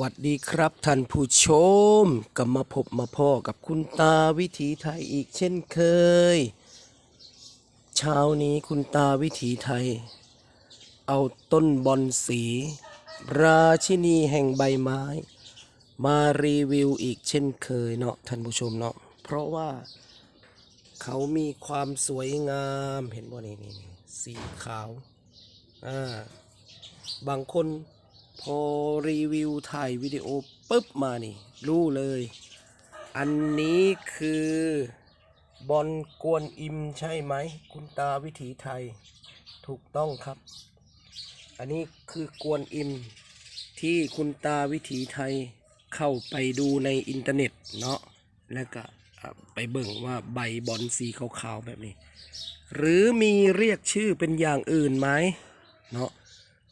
วัสดีครับท่านผู้ชมกลับมาพบมาพ่อกับคุณตาวิถีไทยอีกเช่นเคย เช้านี้คุณตาวิถีไทย เอาต้นบอนสี ราชินีแห่งใบไม้ มารีวิวอีกเช่นเคยเนาะท่านผู้ชมเนาะเพราะว่า เขามีความสวยงามเห็นบ่นี่นี่นี่สีขาวอ่าบางคน พอรีวิวถ่ายวิดีโอปุ๊บมานี่ รู้เลย อันนี้คือบอลกวนอิมใช่ไหม คุณตาวิถีไทย ถูกต้องครับ อันนี้คือกวนอิมที่คุณตาวิถีไทยเข้าไปดูในอินเทอร์เน็ตเนาะแล้วก็ไปเบิ่งว่าใบบอลสีขาวๆแบบนี้ หรือมีเรียกชื่อเป็นอย่างอื่นไหมเนาะ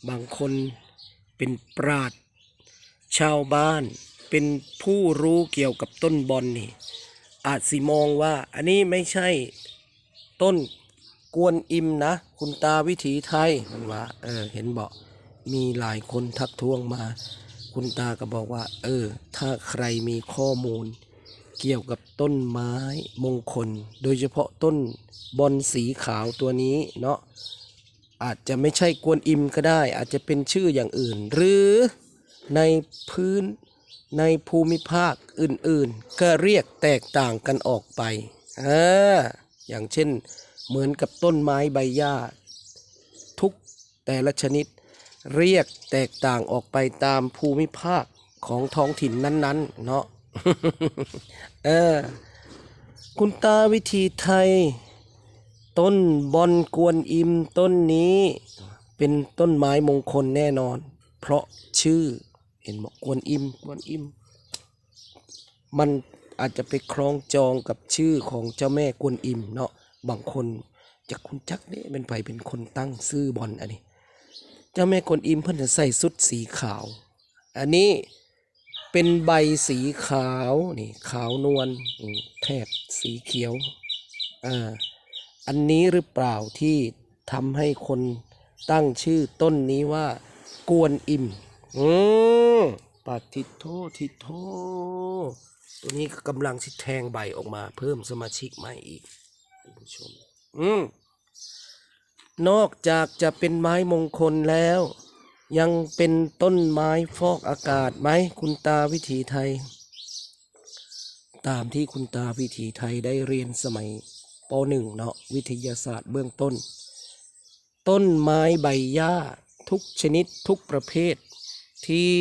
บางคน เป็นปราดช์ชาวบ้านเป็นผู้รู้เกี่ยวกับต้นบอลนี่ อาจสิมองว่า อันนี้ไม่ใช่ต้นกวนอิมนะ คุณตาวิถีไทยมันว่า เออ เห็นบอกมีหลายคนทักท้วงมา คุณตาก็บอกว่า เออ ถ้าใครมีข้อมูล เกี่ยวกับต้นไม้มงคล โดยเฉพาะต้นบอลสีขาวตัวนี้เนาะ อาจจะไม่ใช่กวนอิมก็ได้ อาจจะเป็นชื่ออย่างอื่น หรือในพื้นในภูมิภาคอื่นๆ ก็เรียกแตกต่างกันออกไปอ่าอย่างเช่นเหมือนกับต้นไม้ใบหญ้า ทุกแต่ละชนิด เรียกแตกต่างออกไปตามภูมิภาคของท้องถิ่นนั้นๆ เนาะเออคุณตาวิธีไทย ต้นบอนกวนอิมต้นนี้เป็นต้นไม้มงคลแน่นอน เพราะชื่อเห็นบอกกวนอิมกวนอิม มันอาจจะไปคล้องจองกับชื่อของเจ้าแม่กวนอิมเนาะบางคนจะคุณจักเนี่ยเป็นไผเป็นคนตั้งซื้อบอลอันนี้ เจ้าแม่กวนอิมเพิ่นจะใส่สุดสีขาว อันนี้เป็นใบสีขาวนี่ขาวนวลแถบสีเขียวอ่า อันนี้หรือเปล่าที่ทำให้คนตั้งชื่อต้นนี้ว่า กวนอิมอืมปาทิโททิโทตัวนี้ก็กำลังสิแทงใบออกมา เพิ่มสมาชิกใหม่อีกท่านผู้ชม อืมนอกจากจะเป็นไม้มงคลแล้ว ยังเป็นต้นไม้ฟอกอากาศไหมคุณตาวิถีไทย ตามที่คุณตาวิถีไทยได้เรียนสมัย ป .1 เนาะวิทยาศาสตร์เบื้องต้น ต้นไม้ใบหญ้าทุกชนิดทุกประเภทที่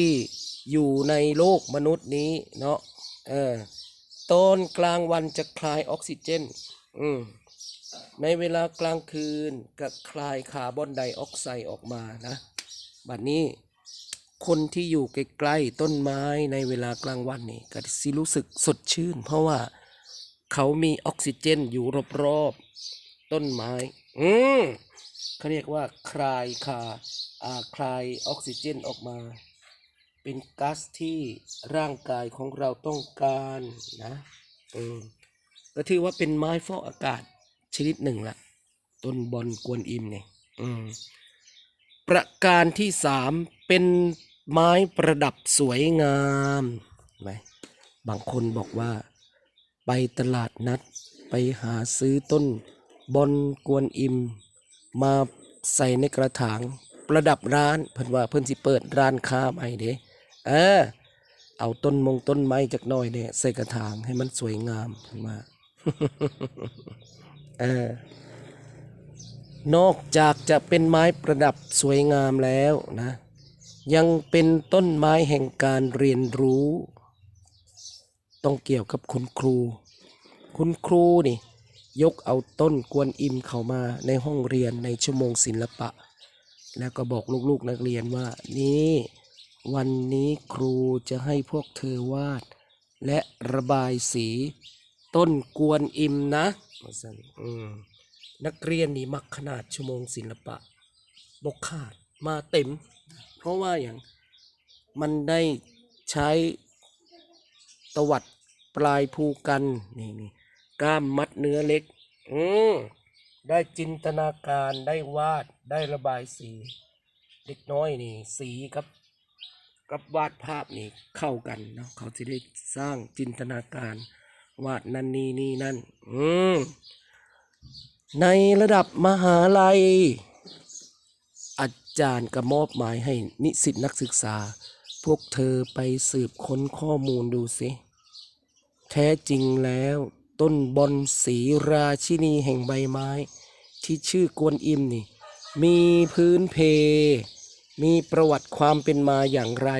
อยู่ในโลกมนุษย์นี้เนาะเออตอนกลางวันจะคลายออกซิเจนอืมในเวลากลางคืนก็คลายคาร์บอนไดออกไซด์ออกมานะบัดนี้คนที่อยู่ใกล้ๆต้นไม้ในเวลากลางวันนี่ก็สิรู้สึกสดชื่น เพราะว่า เขามีออกซิเจนอยู่รอบๆต้นไม้ อืมเขาเรียกว่าคลายคาอ่าคลายออกซิเจนออกมา เป็นก๊าซที่ร่างกายของเราต้องการนะอืมก็ถือว่าเป็นไม้ฟอกอากาศชนิดหนึ่งละต้นบอลกวนอิมเนี่ยอืมประการที่สามเป็นไม้ประดับสวยงามไหมบางคนบอกว่า ไปตลาดนัด ไปหาซื้อต้น บอนกวนอิม มาใส่ในกระถาง ประดับร้าน เพิ่นว่าเพิ่นสิเปิดร้านค้าใหม่เด้เออ เอาต้นมงต้นไม้จักหน่อยเนี่ยใส่กระถางให้มันสวยงามเพิ่นว่าเออนอกจากจะเป็นไม้ประดับสวยงามแล้วนะ ยังเป็นต้นไม้แห่งการเรียนรู้ ต้องเกี่ยวกับคุณครู คุณครูนี่ ยกเอาต้นกวนอิมเข้ามาในห้องเรียนในชั่วโมงศิลปะ แล้วก็บอกลูกๆนักเรียนว่า นี่ วันนี้ครูจะให้พวกเธอวาด และระบายสี ต้นกวนอิมนะว่าซั่นนักเรียนนี่มักขนาดชั่วโมงศิลปะบกขาดมาเต็ม เพราะว่าอย่างมันได้ใช้ตวัด ปลายภูกันนี่นี่กล้ามมัดเนื้อเล็ก อืมได้จินตนาการได้วาดได้ระบายสีเด็กน้อยนี่สีกับกกับวาดภาพนี่เข้ากันเนาะเขาจะได้สร้างจินตนาการ วาดนั่นนี่นี่นั่น อืมในระดับมหาลัย อาจารย์ก็มอบหมายให้นิสิตนักศึกษา พวกเธอไปสืบค้นข้อมูลดูสิ แท้จริงแล้ว ต้นบอนสีราชินีแห่งใบไม้ ที่ชื่อกวนอิมนี่ มีพื้นเพ มีประวัติความเป็นมาอย่างไร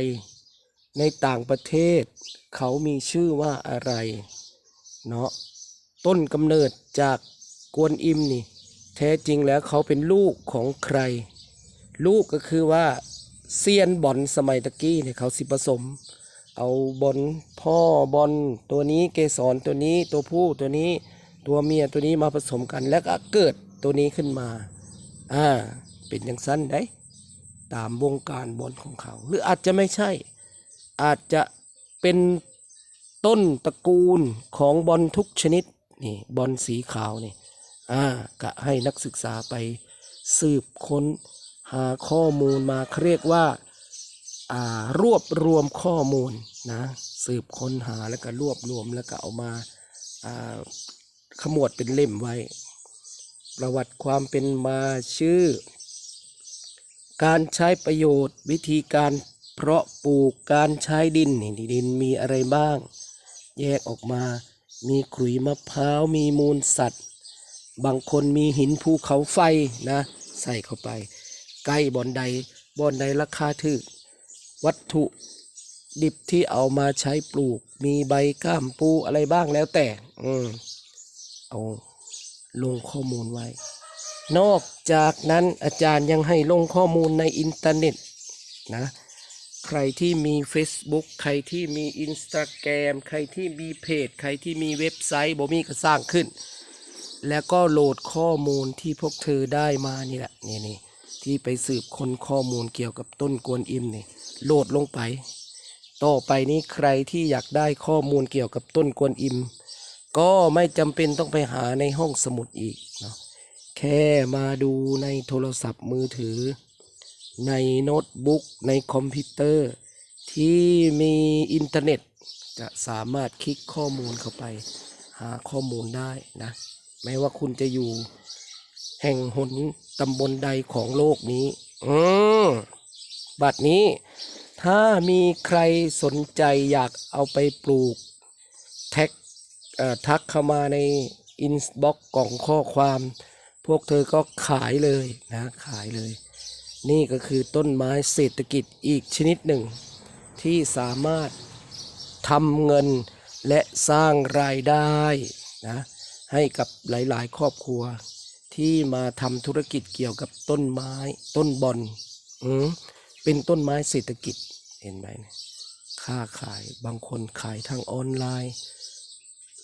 ในต่างประเทศ เขามีชื่อว่าอะไร เนาะต้นกำเนิดจากกวนอิมนี่ แท้จริงแล้วเขาเป็นลูกของใคร ลูกก็คือว่าเซียนบอลสมัยตะกี้เนี่ยเขาสิผสม เอาบอลพ่อบอลตัวนี้เกสรตัวนี้ตัวผู้ตัวนี้ตัวเมียตัวนี้มาผสมกันแล้วก็เกิดตัวนี้ขึ้นมาอ่าเป็นอย่างสั้นได้ ตามวงการบอลของเขา หรืออาจจะไม่ใช่ อาจจะเป็นต้นตระกูลของบอลทุกชนิดนี่บอลสีขาวนี่อ่าก็ให้นักศึกษาไปสืบค้นหาข้อมูลมาเรียกว่า รวบรวมข้อมูลนะสืบค้นหาแล้วก็รวบรวมแล้วก็เอามาขมวดเป็นเล่มไว้ ประวัติความเป็นมาชื่อ การใช้ประโยชน์ วิธีการเพราะปลูกการใช้ดินนี่ดินมีอะไรบ้าง แยกออกมา มีขลุยมะพร้าวมีมูลสัตว์ บางคนมีหินภูเขาไฟนะ ใส่เข้าไป ใกล้บอนใดบอนใดราคาถึก วัตถุดิบที่เอามาใช้ปลูก มีใบก้ามปูอะไรบ้างแล้วแต่ อืมเอาลงข้อมูลไว้ นอกจากนั้นอาจารย์ยังให้ลงข้อมูลในอินเทอร์เน็ตนะ ใครที่มี Facebook ใครที่มี Instagram ใครที่มีเพจ ใครที่มีเว็บไซต์บ่มีก็สร้างขึ้น แล้วก็โหลดข้อมูลที่พวกเธอได้มานี่แหละนี่นี่ ที่ไปสืบค้นข้อมูลเกี่ยวกับต้นกวนอิมนี่โหลดลงไป ต่อไปนี้ใครที่อยากได้ข้อมูลเกี่ยวกับต้นกวนอิม ก็ไม่จำเป็นต้องไปหาในห้องสมุดอีกเนาะแค่มาดูในโทรศัพท์มือถือ ในโน้ตบุ๊กในคอมพิวเตอร์ ที่มีอินเทอร์เน็ต จะสามารถคลิกข้อมูลเข้าไป หาข้อมูลได้นะ ไม่ว่าคุณจะอยู่ แห่งหนตำบลใดของโลกนี้ อืมบัดนี้ ถ้ามีใครสนใจอยากเอาไปปลูก แท็กทักเข้ามาในอินบ็อกกล่องข้อความ พวกเธอก็ขายเลยนะ ขายเลย นี่ก็คือต้นไม้เศรษฐกิจอีกชนิดหนึ่ง ที่สามารถทำเงินและสร้างรายได้นะให้กับหลาย ๆ ครอบครัว ที่มาทำธุรกิจเกี่ยวกับต้นไม้ ต้นบอนอืมเป็นต้นไม้เศรษฐกิจเห็นไหมนี่ยค้าขายบางคนขายทางออนไลน์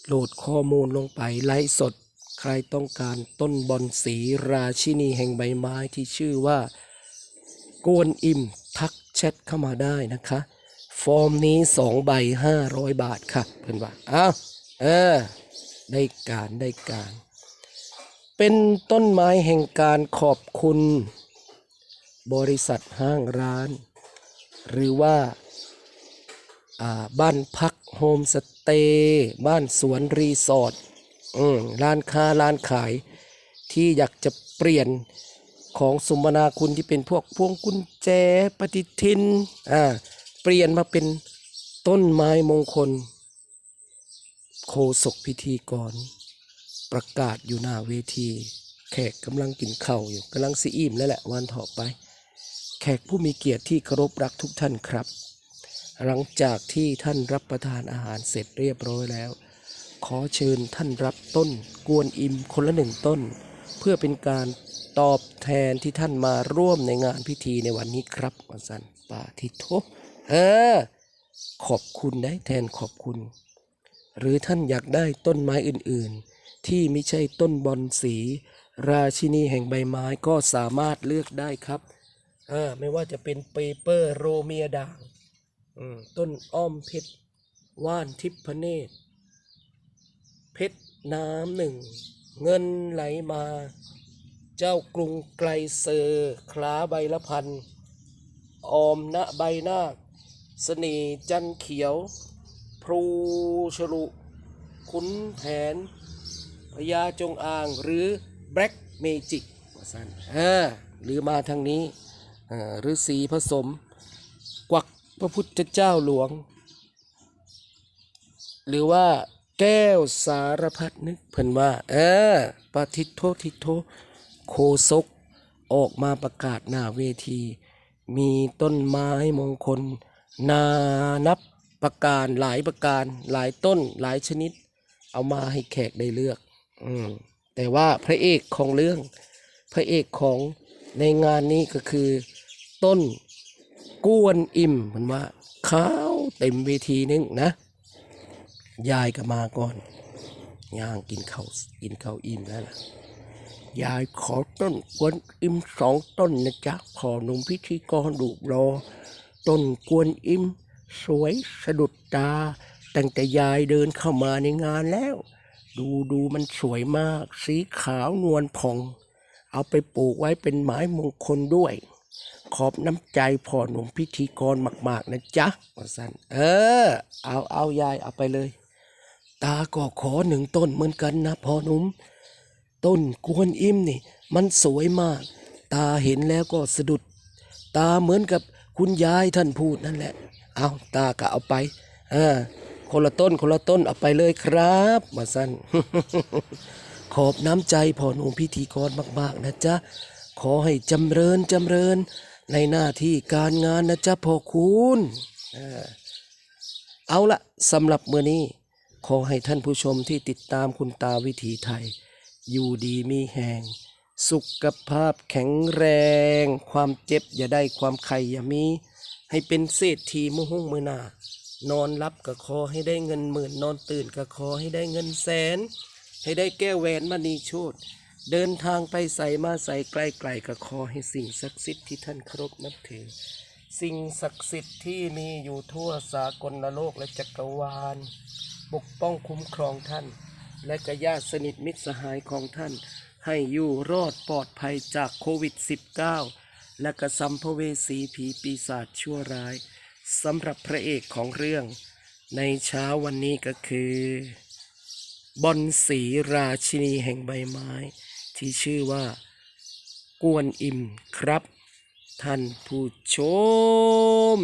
โหลดข้อมูลลงไปไลฟ์สด ใครต้องการต้นบอนสีราชินีแห่งใบไม้ที่ชื่อว่ากวนอิมทักแชทเข้ามาได้นะคะ ฟอร์มนี้สองใบห้าร้อยบาทค่ะเพื่อนว่าอ้าวเออ ได้การได้การ เป็นต้นไม้แห่งการขอบคุณ บริษัทห้างร้าน หรือว่าาบ้านพักโฮมสเตย์บ้านสวนรีสอร์ทร้านค้าร้านขาย ที่อยากจะเปลี่ยนของสมนาคุณที่เป็นพวกพวงกุญแจปฏิทินอ่าเปลี่ยนมาเป็นต้นไม้มงคล โคศกพิธีกร ประกาศอยู่หน้าเวที แขกกำลังกินข้าวอยู่กำลังซีอิ่มแล้วแหละวันต่อไป แขกผู้มีเกียรติที่เคารพรักทุกท่านครับ หลังจากที่ท่านรับประทานอาหารเสร็จเรียบร้อยแล้ว ขอเชิญท่านรับต้น กวนอิมคนละหนึ่งต้น เพื่อเป็นการตอบแทนที่ท่านมาร่วมในงานพิธีในวันนี้ครับวสันปาทิโทเออ ขอบคุณได้แทนขอบคุณ หรือท่านอยากได้ต้นไม้อื่นๆ ที่ไม่ใช่ต้นบอนสี ราชินีแห่งใบไม้ก็สามารถเลือกได้ครับไม่ว่าจะเป็นเปเปอร์โรเมียด่างต้นอ้อมเพชรว่านทิพเนตรเพชรน้ำหนึ่ง เงินไหลมา เจ้ากรุงไกลเซอร์คล้าใบละพัน ออมณใบนาคสน่ห์จันเขียวพรูชลุ ขุนแผน พญาจงอางหรือแบล็กเมจิกว่าสั้นเออหรือมาทางนี้หรือสีผสม กวักพระพุทธเจ้าหลวง หรือว่าแก้วสารพัดนึกเพิ่นว่าเออปาทิโททิโทโคศกออกมาประกาศหน้าเวที มีต้นไม้มงคล นานับประการหลายประการหลายต้นหลายชนิด เอามาให้แขกได้เลือก อืมแต่ว่าพระเอกของเรื่อง พระเอกของในงานนี้ก็คือ ต้นกวนอิ่มมือนว่าข้าวเต็มเวทีนึงนะ ยายก็มาก่อนย่างกินข้าวกินข้าวอิ่มแล้วล่ะยายขอต้นกวนอิ่มสองต้นนะจ๊ะพอหนุ่มพิธีกรดูรอ ต้นกวนอิ่มสวยสะดุดตา ตั้งแต่ยายเดินเข้ามาในงานแล้ว ดูดูมันสวยมาก สีขาวนวลผ่อง เอาไปปลูกไว้เป็นไม้มงคลด้วย ขอบน้ำใจพ่อหนุ่มพิธีกรมากๆนะจ๊ะว่าสันเออ เอาเอายายเอาไปเลย ตาก็ขอหนึ่งต้นเหมือนกันนะพ่อหนุ่มต้นกวนอิมนี่ มันสวยมาก ตาเห็นแล้วก็สะดุด ตาเหมือนกับคุณยายท่านพูดนั่นแหละ เอาตาก็เอาไป เออ คนละต้นคนละต้นเอาไปเลยครับมาสั้นขอบน้ำใจพ่อหนุ่มพิธีกรมาก ๆ นะจ๊ะ ขอให้จำเริญจำเริญในหน้าที่การงานนะจ๊ะพ่อคุณเอาละสำหรับเมื้อนี้ ขอให้ท่านผู้ชมที่ติดตามคุณตาวิถีไทย อยู่ดีมีแหงสุขภาพแข็งแรง ความเจ็บอย่าได้ความไข่อย่ามี ให้เป็นเศรษฐีมือห้องมือหนา นอนรับก็ขอให้ได้เงินหมื่นนอนตื่นก็ขอให้ได้เงินแสน ให้ได้แก้วแหวนมณีโชตเดินทางไปใส่มาใส่ใกล้ๆก็ขอให้สิ่งศักดิ์สิทธิ์ที่ท่านเคารพนับถือ สิ่งศักดิ์สิทธิ์ที่มีอยู่ทั่วสากลโลกและจักรวาลปกป้องคุ้มครองท่าน และกญาติสนิทมิตรสหายของท่าน ให้อยู่รอดปลอดภัยจากโควิด -19 และกระสัมภเวสีผีปีศาจชั่วร้าย สำหรับพระเอกของเรื่อง ในเช้าวันนี้ก็คือ บอนสีราชินีแห่งใบไม้ ที่ชื่อว่า กวนอิมครับ ท่านผู้ชม